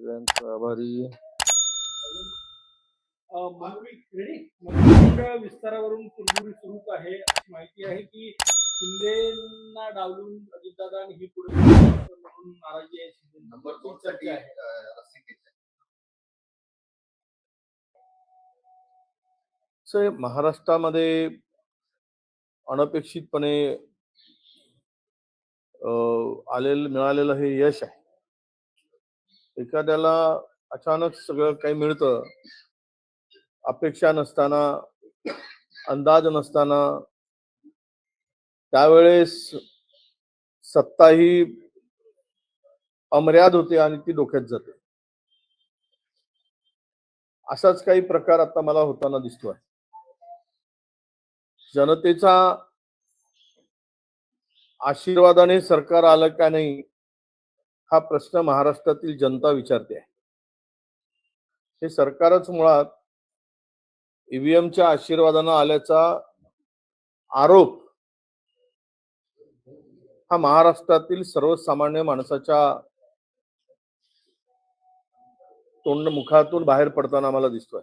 सगळ्यांचा आभारी. मंत्रिमंडळ विस्तारावरून कुरबुरी सुरूच आहे. अशी माहिती आहे की शिंदेना डावलून अजितदादा ही पुढे म्हणून नाराजी आहे. शिंदे नंबर दोन चर्चा साठी आहे महाराष्ट्रामध्ये अनपेक्षितपणे अं, आलेलं मिळालेलं हे यश आहे. एखाद्याला अचानक सगळं काही मिळतं. अपेक्षा नसताना अंदाज नसताना त्यावेळेस सत्ता ही अमर्याद होते आणि ती डोक्यात जाते. असाच काही प्रकार आता मला होताना दिसतोय. जनतेचा आशीर्वादाने सरकार आलं का नाही हा प्रश्न महाराष्ट्रातील जनता विचारते आहे. हे सरकारच मुळात ईव्हीएमच्या आशीर्वादानं आल्याचा आरोप हा महाराष्ट्रातील सर्वसामान्य माणसाच्या तोंड मुखातून बाहेर पडताना आम्हाला दिसतोय.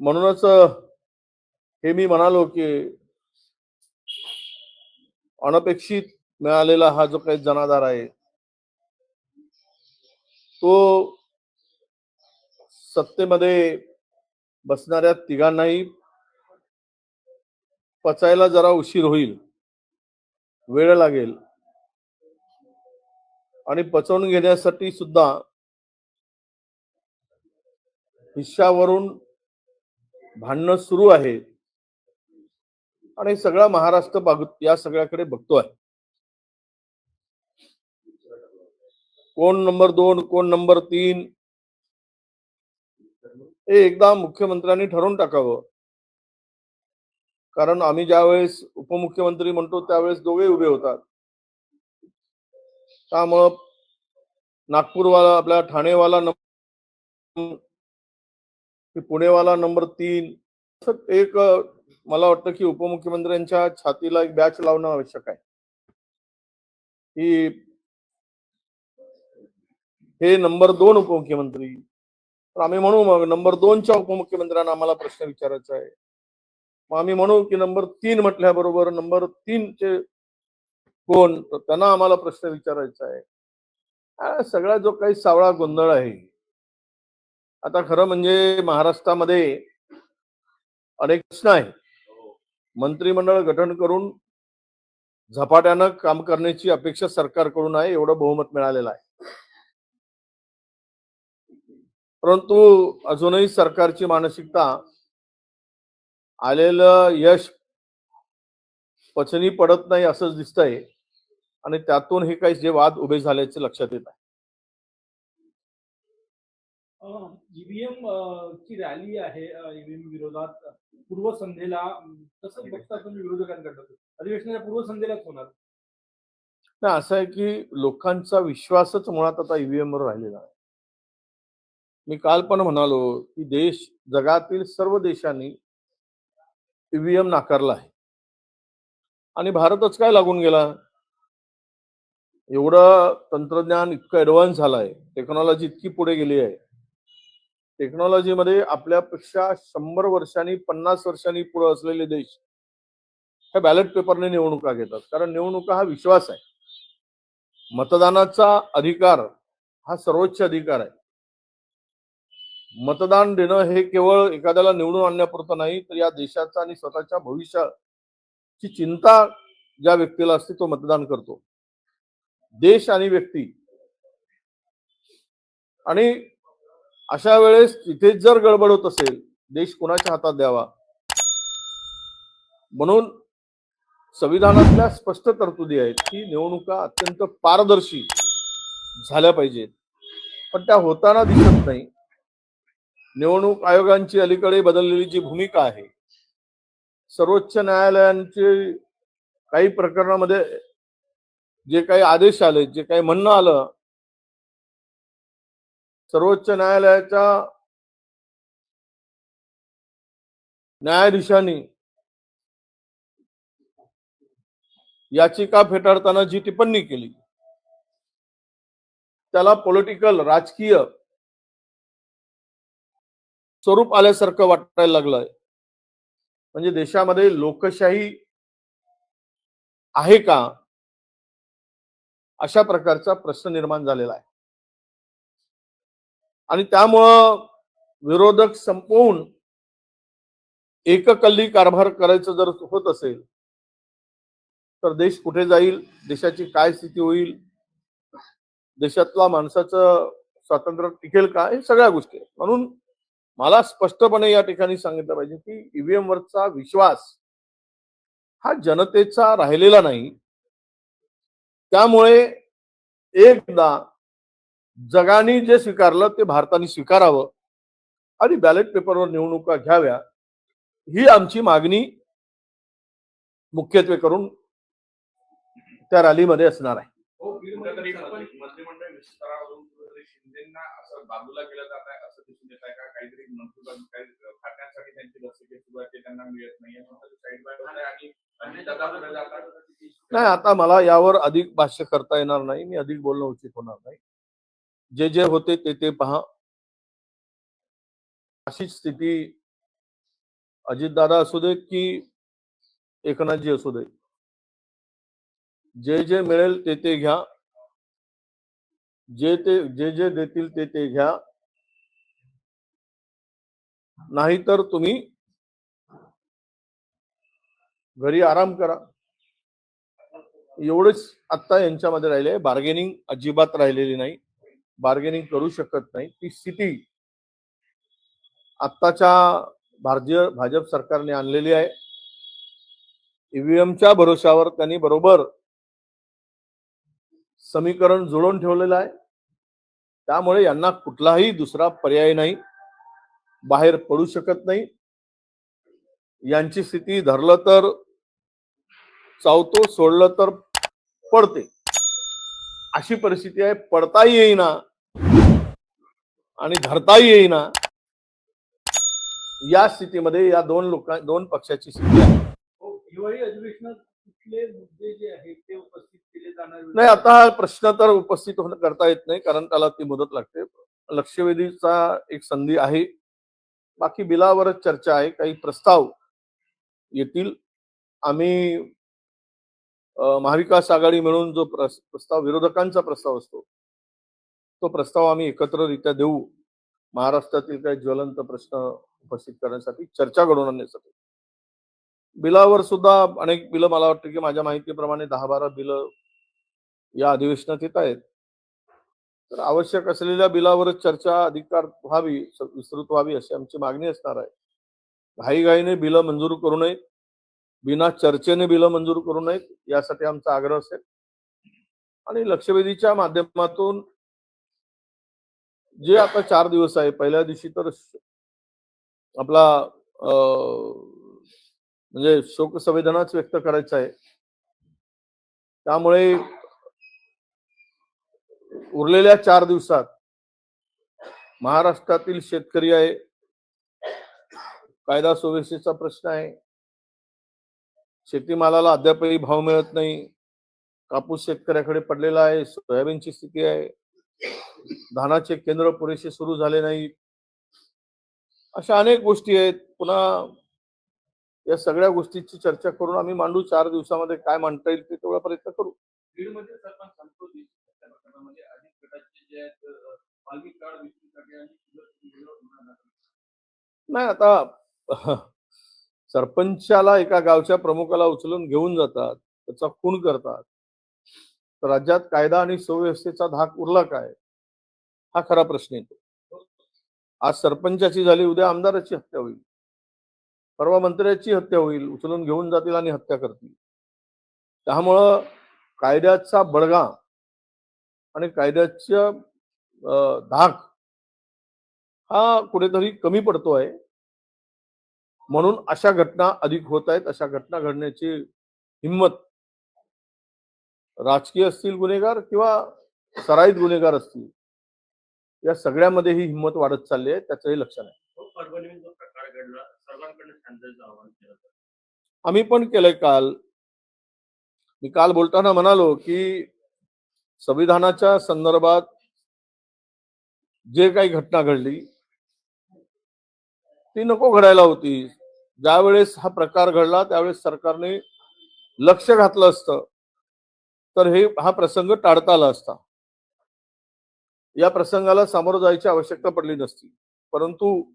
म्हणूनच हे मी म्हणालो की अनपेक्षित मिळालेला हा जो काही जनाधार आहे तो सत्तेमध्ये बसणाऱ्या तिघांनाही पचायला जरा उशीर होईल वेळ लागेल आणि पचवून घेण्यासाठी सुद्धा हिश्श्यावरून भांडणं सुरू आहे. आणि सगळा महाराष्ट्र बाग या सगळ्याकडे बघतो आहे कोण नंबर दोन कोण नंबर तीन? हे एकदा मुख्यमंत्र्यांनी ठरवून टाकावं. कारण आम्ही ज्यावेळेस उपमुख्यमंत्री म्हणतो त्यावेळेस दोघे उभे होतात. त्यामुळं नागपूरवाला आपला ठाणेवाला नंबर पुणेवाला नंबर तीन एक मला वाटतं की उपमुख्यमंत्र्यांच्या छातीला एक बॅच लावणं आवश्यक आहे. की हे नंबर दोन उपमुख्यमंत्री. तर आम्ही म्हणू मग नंबर दोनच्या उपमुख्यमंत्र्यांना आम्हाला प्रश्न विचारायचा आहे. मग आम्ही म्हणू की नंबर तीन म्हटल्याबरोबर नंबर तीनचे कोण तर त्यांना आम्हाला प्रश्न विचारायचा आहे. सगळा जो काही सावळा गोंधळ आहे आता खरं म्हणजे महाराष्ट्रामध्ये अनेक प्रश्न आहे मंत्रिमंडळ गठन करून झपाट्यानं काम करण्याची अपेक्षा सरकारकडून आहे एवढं बहुमत मिळालेलं आहे. परंतु अजूनही सरकारची मानसिकता आलेलं यश पचनी पडत नाही असंच दिसतंय. आणि त्यातून हे काही जे वाद उभे झाल्याचे लक्षात येत आहे. ईव्हीएम ची रॅली आहे ईव्हीएम विरोधात. पूर्वसंध्येला अं, कसं बघता तुम्ही विरोधकांकडनं? अधिवेशनाच्या पूर्वसंध्येलाच होणार. नाही असं आहे की लोकांचा विश्वासच मुळात आता ईव्हीएम वर राहिलेला आहे. मी काल पण म्हणालो की देश जगातील सर्व देशांनी ईव्हीएम नाकारला आहे. आणि भारतच काय लागून गेला? एवढं तंत्रज्ञान इतकं ऍडव्हान्स आहे टेक्नॉलॉजी इतकी पुढे गेली आहे. टेक्नॉलॉजीमध्ये आपल्यापेक्षा शंभर वर्षांनी पन्नास वर्षांनी पुढे असलेले देश हे बॅलेट पेपरने निवडणुका घेतात. कारण निवडणुका हा विश्वास आहे. मतदानाचा अधिकार हा सर्वोच्च अधिकार आहे. मतदान देणं हे केवळ एखाद्याला निवडून आणण्यापुरतं नाही तर या देशाचा आणि स्वतःच्या भविष्याची चिंता ज्या व्यक्तीला असते तो मतदान करतो. देश आणि व्यक्ती. आणि अशा वेळेस तिथे जर गडबड होत असेल देश कोणाच्या हातात द्यावा? म्हणून संविधानातल्या स्पष्ट तरतुदी आहेत की निवडणुका अत्यंत पारदर्शी झाल्या पाहिजेत. पण त्या होताना दिसत नाही. निवडणूक आयोगांची अलीकडे बदललेली जी भूमिका आहे सर्वोच्च न्यायालयांचे काही प्रकरणामध्ये जे काही आदेश आले जे काही म्हणणं आलं सर्वोच्च न्यायालयाच्या न्यायाधीशांनी याचिका फेटाळताना जी टिप्पणी केली त्याला पॉलिटिकल राजकीय स्वरूप आल्यासारखं वाटायला लागलंय. म्हणजे देशामध्ये लोकशाही आहे का? अशा प्रकारचा प्रश्न निर्माण झालेला आहे. आणि त्यामुळं विरोधक संपवून एककल्ली कारभार करायचं जर होत असेल तर देश कुठे जाईल? देशाची काय स्थिती होईल? देशातला माणसाचं स्वातंत्र्य टिकेल का? हे सगळ्या गोष्टी आहेत. म्हणून मला स्पष्टपणे या ठिकाणी सांगितलं पाहिजे की ईव्हीएम वरचा विश्वास हा जनतेचा राहिलेला नाही. त्यामुळे एकदा जगाने जे स्वीकारलं ते भारताने स्वीकारावं आणि बॅलेट पेपरवर निवडणुका घ्याव्या ही आमची मागणी मुख्यत्वे करून त्या रॅलीमध्ये असणार आहे. मंत्रिमंडळ विस्तारावरून शिंदेना असं बाजूला केलं जात आहे असं दिसून येत आहे का काहीतरी मंत्री खात्यांसाठी त्यांची लसीके सुरू आहे ते त्यांना मिळत नाही साईड बाय आणि नाही आता मला यावर अधिक भाष्य करता येणार नाही मी अधिक बोलणं उचित होणार नाही. जे जे होते ते ते पहा. अशीच स्थिती अजितदादा असू दे की एकनाथजी असू दे. जे जे मिळेल ते ते घ्या. जे ते जे जे देतील ते ते घ्या. नाहीतर तुम्ही घरी आराम करा. एवढंच आत्ता यांच्यामध्ये राहिले बार्गेनिंग अजिबात राहिलेली नाही. बार्गेनिंग करू शकत नाही. ती स्थिती आत्ताच्या भारतीय भाजप सरकारने आणलेली आहे. ईव्हीएमच्या भरोशावर त्यांनी बरोबर समीकरण जुळवून ठेवलेलं आहे. त्यामुळे यांना कुठलाही दुसरा पर्याय नाही. बाहेर पडू शकत नाही. यांची स्थिती धरलं तर चावतो सोडलं तर पडते. अशी परिस्थिती आहे. पडताही येईना आणि धरताही येईना या स्थितीमध्ये या दोन लोकां दोन पक्षाची स्थिती आहे. हो हिवाळी अधिवेशनात कुठले मुद्दे जे आहेत ते उपस्थित केले जाणार नाही आता हा प्रश्न तर उपस्थित होणं करता येत नाही कारण त्याला ती मुदत लागते. लक्षवेधीचा एक संधी आहे. बाकी बिलावरच चर्चा आहे काही प्रस्ताव येतील. आम्ही महाविकास आघाडी मिळून जो प्रस्ताव विरोधकांचा प्रस्ताव असतो तो प्रस्ताव आम्ही एकत्ररित्या देऊ. महाराष्ट्रातील काही ज्वलंत प्रश्न उपस्थित करण्यासाठी चर्चा घडवून आणण्यासाठी. बिलावर सुद्धा अनेक बिलं मला वाटतं की माझ्या माहितीप्रमाणे दहा बारा बिलं या अधिवेशनात येत आहेत. तर आवश्यक असलेल्या बिलावरच चर्चा अधिकार व्हावी विस्तृत व्हावी अशी आमची मागणी असणार आहे. घाईघाईने बिलं मंजूर करू नयेत. बिना चर्चेने बिलं मंजूर करू नयेत यासाठी आमचा आग्रह असेल. आणि लक्षवेधीच्या माध्यमातून जे आता चार दिवस आहे पहिल्या दिवशी तर आपला म्हणजे शोक संवेदनाच व्यक्त करायचा आहे. त्यामुळे उरलेल्या चार दिवसात महाराष्ट्रातील शेतकरी आहे. कायदा सुव्यवस्थेचा प्रश्न आहे. शेतीमालाला अद्यापही भाव मिळत नाही. कापूस शेतकऱ्याकडे पडलेला आहे. सोयाबीनची स्थिती आहे. धानाचे केंद्र पुरेसे सुरू झाले नाहीत. अशा अनेक गोष्टी आहेत. पुन्हा या सगळ्या गोष्टीची चर्चा करून आम्ही मांडू. चार दिवसामध्ये काय मांडता येईल ते तेवढा प्रयत्न करू बीडमध्ये सरपंच संतोष देशमुख त्या प्रकरणामध्ये अनेक गटाचे जे आहेत अं, मालकी कार्ड विक्रीसाठी आणि विरोध होणार नाही. आता सरपंचाला एका गावच्या प्रमुखाला उचलून घेऊन जातात त्याचा खून करतात. तर राज्यात कायदा आणि सुव्यवस्थेचा धाक उरला काय? हा खरा प्रश्न येतो आज सरपंचाची झाली उद्या आमदाराची हत्या होईल. परवा मंत्र्याची हत्या होईल उचलून घेऊन जातील आणि हत्या करतील. त्यामुळं कायद्याचा बडगा आणि कायद्याच्या धाक हा कुठेतरी कमी पडतोय. म्हणून अशा घटना अधिक होत आहेत अशा घटना घडण्याची हिंमत राजकीय असतील गुन्हेगार किंवा सराईत गुन्हेगार असतील या सगळ्यामध्ये ही हिंमत वाढत चालली आहे त्याचंही लक्षण आहे. जातं. आम्ही पण केलंय काल. मी काल बोलताना म्हणालो की संविधानाच्या संदर्भात जे काही घटना घडली ती नको घडायला होती. ज्यावेळेस हा प्रकार घडला त्यावेळेस सरकारने लक्ष घातलं असतं. तर हे हा प्रसंग टाळता आला असता. या प्रसंगाला सामोरं जायची आवश्यकता पडली नसती. परंतु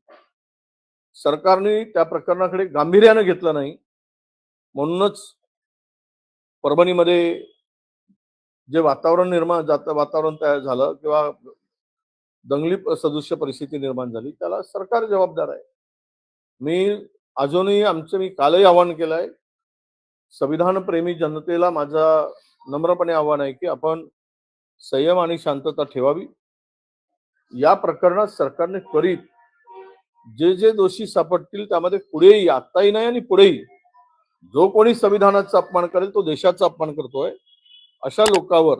सरकारने त्या प्रकरणाकडे गांभीर्यानं घेतलं नाही. म्हणूनच परभणीमध्ये जे वातावरण निर्माण जात वातावरण तयार झालं किंवा दंगली सदृश्य परिस्थिती निर्माण झाली. त्याला सरकार जबाबदार आहे. मी अजूनही आमचं मी कालही आवाहन केलं आहे. संविधानप्रेमी जनतेला माझा नम्रपणे आव्हान आहे की आपण संयम आणि शांतता ठेवावी. या प्रकरणात सरकारने त्वरित जे जे दोषी सापडतील त्यामध्ये पुढेही आत्ताही नाही आणि पुढेही जो कोणी संविधानाचा अपमान करेल तो देशाचा अपमान करतोय. अशा लोकांवर